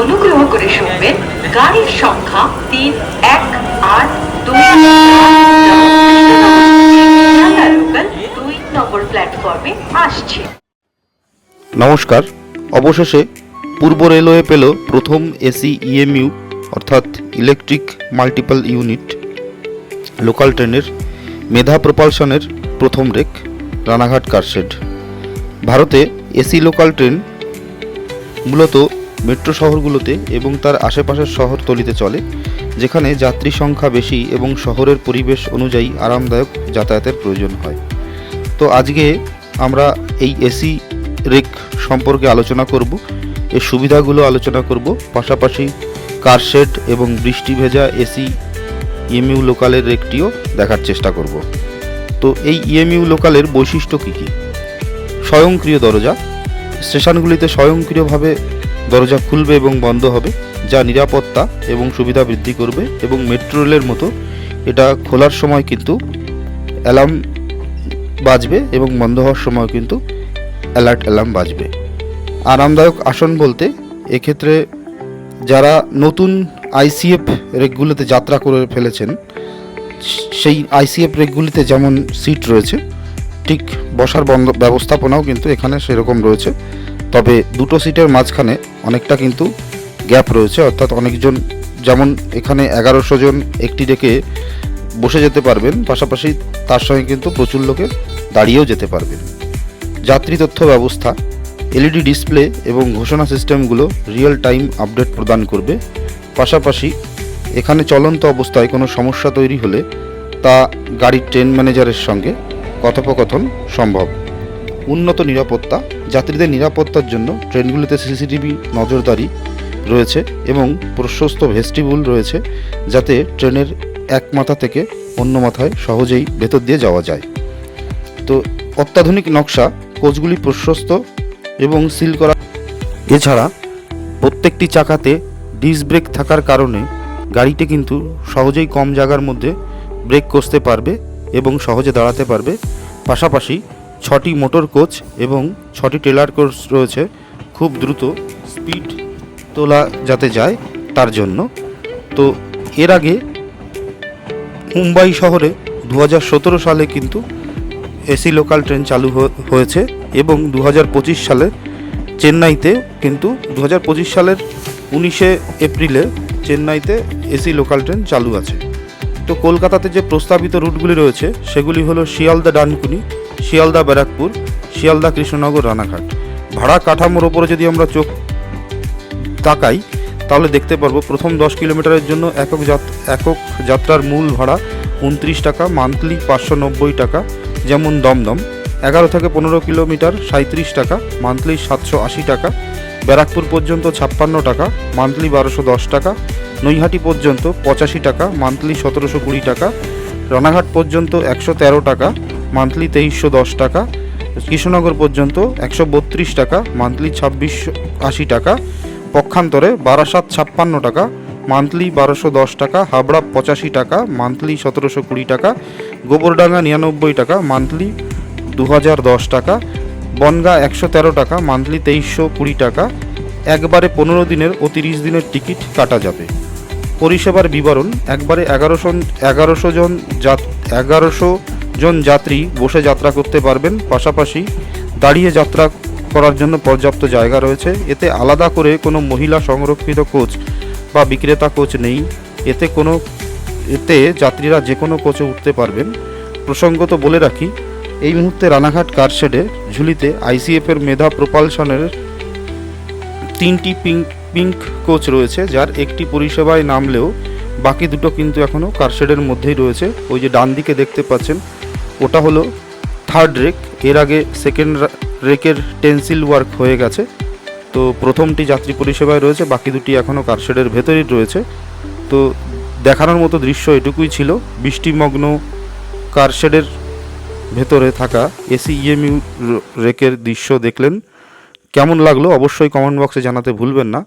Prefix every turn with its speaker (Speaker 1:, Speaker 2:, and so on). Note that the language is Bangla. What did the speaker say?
Speaker 1: অনুগ্রহ করে শুনবেন গাড়ির সংখ্যা তিন, এক, আট, দুই দুই নম্বর প্ল্যাটফর্মে আসছে
Speaker 2: নমস্কার অবশেষে পূর্ব রেলওয়ে পেল প্রথম এসি ইএমইউ, অর্থাৎ ইলেকট্রিক মাল্টিপল ইউনিট। লোকাল ট্রেনের মেধা প্রপালশনের প্রথম রেক, রানাঘাট কারশেড। ভারতে এসি লোকাল ট্রেন মূলত মেট্রো শহরগুলোতে এবং তার আশেপাশের শহরতলিতে চলে, যেখানে যাত্রী সংখ্যা বেশি এবং শহরের পরিবেশ অনুযায়ী আরামদায়ক যাতায়াতের প্রয়োজন হয়। তো আজকে আমরা এই এসি রেক সম্পর্কে আলোচনা করব, এর সুবিধাগুলো আলোচনা করব, পাশাপাশি কারশেড এবং বৃষ্টি ভেজা এসি ইএমইউ লোকালের রেকটিও দেখার চেষ্টা করব। তো এই ইএমইউ লোকালের বৈশিষ্ট্য কী কী? স্বয়ংক্রিয় দরজা, স্টেশনগুলিতে স্বয়ংক্রিয়ভাবে দরজা খুলবে এবং বন্ধ হবে, যা নিরাপত্তা এবং সুবিধা বৃদ্ধি করবে এবং মেট্রো রেলের মতো এটা খোলার সময় কিন্তু অ্যালার্ম বাজবে এবং বন্ধ হওয়ার সময় কিন্তু অ্যালার্ট অ্যালার্ম বাজবে। আরামদায়ক আসন বলতে এক্ষেত্রে যারা নতুন আইসিএফ রেকগুলোতে যাত্রা করে ফেলেছেন, সেই আইসিএফ রেকগুলিতে যেমন সিট রয়েছে, ঠিক বসার ব্যবস্থাপনাও কিন্তু এখানে সেরকম রয়েছে। তবে দুটো সিটের মাঝখানে অনেকটা কিন্তু গ্যাপ রয়েছে, অর্থাৎ অনেকজন যেমন এখানে এগারোশো জন একটি ডেকে বসে যেতে পারবেন, পাশাপাশি তার সঙ্গে কিন্তু প্রচুর লোকে দাঁড়িয়েও যেতে পারবেন। যাত্রী তথ্য ব্যবস্থা, এলইডি ডিসপ্লে এবং ঘোষণা সিস্টেমগুলো রিয়েল টাইম আপডেট প্রদান করবে। পাশাপাশি এখানে চলন্ত অবস্থায় কোনো সমস্যা তৈরি হলে তা গাড়ির ট্রেন ম্যানেজারের সঙ্গে কথোপকথন সম্ভব। উন্নত নিরাপত্তা, যাত্রীদের নিরাপত্তার জন্য ট্রেনগুলিতে সিসিটিভি নজরদারি রয়েছে এবং প্রশস্ত ভেস্টিবুল রয়েছে যাতে ট্রেনের এক মাথা থেকে অন্য মাথায় সহজেই ভেতর দিয়ে যাওয়া যায়। তো অত্যাধুনিক নকশা, কোচগুলি প্রশস্ত এবং সিল করা এছাড়া প্রত্যেকটি চাকাতে ডিস ব্রেক থাকার কারণে গাড়িটি কিন্তু সহজেই কম জায়গার মধ্যে ব্রেক কষতে পারবে এবং সহজে দাঁড়াতে পারবে। পাশাপাশি ছটি মোটর কোচ এবং ছটি ট্রেলার কোচ রয়েছে। খুব দ্রুত স্পিড তোলা যাতে যায় তার জন্য। তো এর আগে মুম্বাই শহরে দু হাজার সতেরো সালে কিন্তু এসি লোকাল ট্রেন চালু হয়েছে এবং দু হাজার পঁচিশ সালে চেন্নাইতে কিন্তু দু হাজার পঁচিশ সালের উনিশে এপ্রিলে চেন্নাইতে এসি লোকাল ট্রেন চালু আছে। তো কলকাতাতে যে প্রস্তাবিত রুটগুলি রয়েছে সেগুলি হলো শিয়ালদা ডানকুনি শিয়ালদা ব্যারাকপুর, শিয়ালদা কৃষ্ণনগর, রানাঘাট। ভাড়া কাঠামোর ওপরে যদি আমরা চোখ তাকাই, তাহলে দেখতে পারব প্রথম দশ কিলোমিটারের জন্য একক একক যাত্রার মূল ভাড়া উনত্রিশ টাকা মান্থলি পাঁচশো নব্বই টাকা, যেমন দমদম। এগারো থেকে পনেরো কিলোমিটার সাঁত্রিশ টাকা মান্থলি সাতশো আশি টাকা, ব্যারাকপুর পর্যন্ত ছাপ্পান্ন টাকা মান্থলি বারোশো দশ টাকা, নৈহাটি পর্যন্ত পঁচাশি টাকা মান্থলি সতেরোশো কুড়ি টাকা, রানাঘাট পর্যন্ত একশো তেরো টাকা মান্থলি তেইশশো দশ টাকা, কৃষ্ণনগর পর্যন্ত একশো বত্রিশ টাকা মান্থলি ছাব্বিশশো আশি টাকা, পক্ষান্তরে বারাসাত ছাপ্পান্ন টাকা মান্থলি বারোশো দশ টাকা, হাবড়া পঁচাশি টাকা মান্থলি সতেরোশো কুড়ি টাকা, গোবরডাঙ্গা নিরানব্বই টাকা মান্থলি দু হাজার দশ টাকা, বনগা একশো তেরো টাকা মান্থলি তেইশশো কুড়ি টাকা, একবারে পনেরো দিনের ও তিরিশ দিনের টিকিট কাটা যাবে। পরিষেবার বিবরণ, একবারে এগারোশো এগারোশো জন যাত, এগারোশো জন যাত্রী বসে যাত্রা করতে পারবেন। পাশাপাশি দাঁড়িয়ে যাত্রা করার জন্য পর্যাপ্ত জায়গা রয়েছে। এতে আলাদা করে কোনো মহিলা সংরক্ষিত কোচ বা বিক্রেতা কোচ নেই। এতে কোনো, এতে যাত্রীরা যে কোনো কোচে উঠতে পারবেন। প্রসঙ্গত বলে রাখি, এই মুহূর্তে রানাঘাট কারশেডে ঝুলিতে আইসিএফের মেধা প্রপালশনের তিনটি পিঙ্ক পিঙ্ক কোচ রয়েছে, যার একটি পরিষেবায় নামলেও বাকি দুটো কিন্তু এখনও কারশেডের মধ্যেই রয়েছে। ওই যে ডান দিকে দেখতে পাচ্ছেন ওটা হলো থার্ড রেক এর আগে সেকেন্ড রেকের টেন্সিল ওয়ার্ক হয়ে গেছে। তো প্রথমটি যাত্রী পরিষেবায় রয়েছে, বাকি দুটি এখনও কারশেডের ভেতরেই রয়েছে। তো দেখানোর মতো দৃশ্য এটুকুই ছিল। বৃষ্টিমগ্ন কারশেডের ভেতরে থাকা এসি ইএমইউ রেকের দৃশ্য দেখলেন। কেমন লাগল অবশ্যই কমেন্ট বক্সে জানাতে ভুলবেন না।